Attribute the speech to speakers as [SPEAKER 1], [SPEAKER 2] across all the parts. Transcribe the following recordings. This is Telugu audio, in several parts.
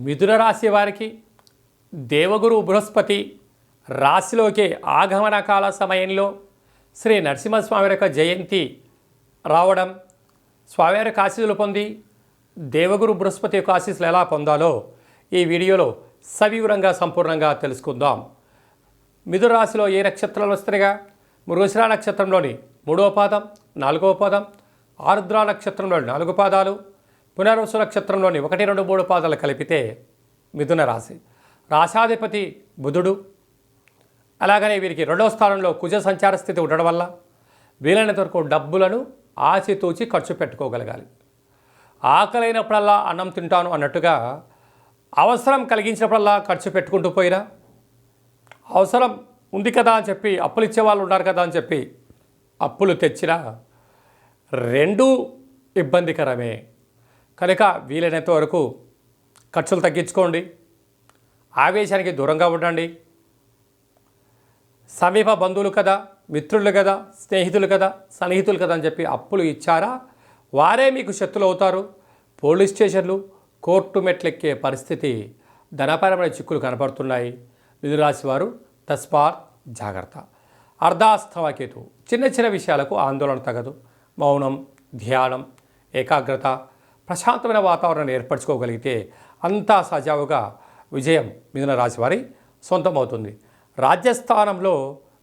[SPEAKER 1] మిథున రాశి వారికి దేవగురు బృహస్పతి రాశిలోకి ఆగమన కాల సమయంలో శ్రీ నరసింహస్వామి యొక్క జయంతి రావడం స్వామివారి ఆశీస్సులు పొంది దేవగురు బృహస్పతి యొక్క ఆశీస్సులు ఎలా పొందాలో ఈ వీడియోలో సవివరంగా సంపూర్ణంగా తెలుసుకుందాం. మిథున రాశిలో ఏ నక్షత్రాలు వస్తున్నాయిగా? మృగశిర నక్షత్రంలోని మూడవ పాదం నాలుగవ పాదం ఆరుద్ర నక్షత్రంలోని నాలుగు పాదాలు పునర్వసు నక్షత్రంలోని ఒకటి రెండు మూడు పాదాలు కలిపితే మిథున రాశి. రాశాధిపతి బుధుడు. అలాగనే వీరికి రెండవ స్థానంలో కుజ సంచార స్థితి ఉండడం వల్ల వీలైనంత వరకు డబ్బులను ఆచితూచి ఖర్చు పెట్టుకోగలగాలి. ఆకలైనప్పుడల్లా అన్నం తింటాను అన్నట్టుగా అవసరం కలిగించినప్పుడల్లా ఖర్చు పెట్టుకుంటూ పోయినా అవసరం ఉంది కదా అని చెప్పి అప్పులు ఇచ్చేవాళ్ళు ఉన్నారు కదా అని చెప్పి అప్పులు తెచ్చినా రెండూ ఇబ్బందికరమే. కనుక వీలైనంత వరకు ఖర్చులు తగ్గించుకోండి. ఆవేశానికి దూరంగా ఉండండి. సమీప బంధువులు కదా మిత్రులు కదా స్నేహితులు కదా సన్నిహితులు కదా అని చెప్పి అప్పులు ఇచ్చారా? వారే మీకు శత్రులు అవుతారు. పోలీస్ స్టేషన్లు కోర్టు మెట్లెక్కే పరిస్థితి ధనపరమైన చిక్కులు కనబడుతున్నాయి. మిథురాశి వారు తస్మాత్ జాగ్రత్త. అర్ధాస్తవకేతు చిన్న చిన్న విషయాలకు ఆందోళన తగదు. మౌనం ధ్యానం ఏకాగ్రత ప్రశాంతమైన వాతావరణాన్ని ఏర్పరచుకోగలిగితే అంతా సజావుగా విజయం మిథున రాశి వారి సొంతమవుతుంది. రాజ్యస్థానంలో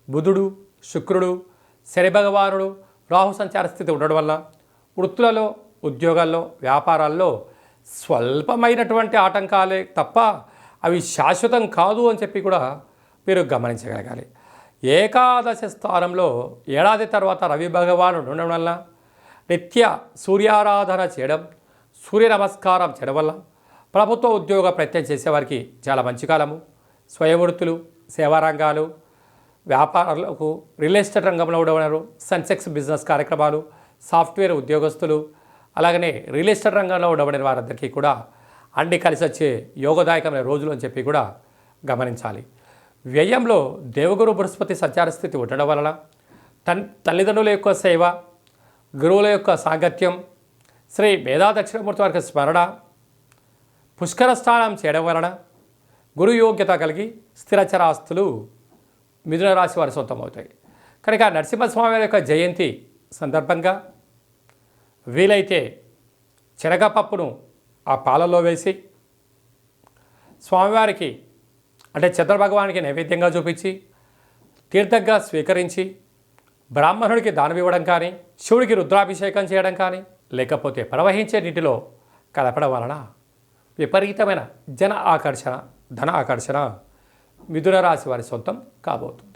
[SPEAKER 1] బుధుడు శుక్రుడు శని భగవానుడు రాహు సంచార స్థితి ఉండడం వల్ల వృత్తులలో ఉద్యోగాల్లో వ్యాపారాల్లో స్వల్పమైనటువంటి ఆటంకాలే తప్ప అవి శాశ్వతం కాదు అని చెప్పి కూడా మీరు గమనించగలగాలి. ఏకాదశ స్థానంలో ఏడాది తర్వాత రవి భగవానుడు ఉండడం వల్ల నిత్య సూర్యారాధన చేయడం సూర్య నమస్కారం చేయడం వల్ల ప్రభుత్వ ఉద్యోగ ప్రయత్నం చేసేవారికి చాలా మంచి కాలము. స్వయం వృత్తులు సేవారంగాలు వ్యాపారాలకు రియల్ ఎస్టేట్ రంగంలో ఉండేవారు సన్సెక్స్ బిజినెస్ కార్యక్రమాలు సాఫ్ట్వేర్ ఉద్యోగస్తులు అలాగనే రియల్ ఎస్టేట్ రంగంలో ఉండబడిన వారందరికీ కూడా అన్ని కలిసి వచ్చే యోగదాయకమైన రోజులు అని చెప్పి కూడా గమనించాలి. వ్యయంలో దేవగురు బృహస్పతి సంచార స్థితి ఉండడం వలన తన్ తల్లిదండ్రుల యొక్క సేవ గురువుల యొక్క సాంగత్యం శ్రీ మేధా దక్షిణమూర్తి వారికి స్మరణ పుష్కర స్నానం చేయడం వలన గురు యోగ్యత కలిగి స్థిరచరాస్తులు మిథున రాశి వారి సొంతమవుతాయి. కనుక నరసింహస్వామి యొక్క జయంతి సందర్భంగా వీలైతే శనగపప్పును ఆ పాలలో వేసి స్వామివారికి అంటే చంద్రభగవానికి నైవేద్యంగా చూపించి తీర్థంగా స్వీకరించి బ్రాహ్మణుడికి దానమివ్వడం కానీ శివుడికి రుద్రాభిషేకం చేయడం కానీ లేకపోతే ప్రవహించే నీటిలో కలపడం వలన విపరీతమైన జన ఆకర్షణ ధన ఆకర్షణ మిథున రాశి వారి సొంతం కాబోతుంది.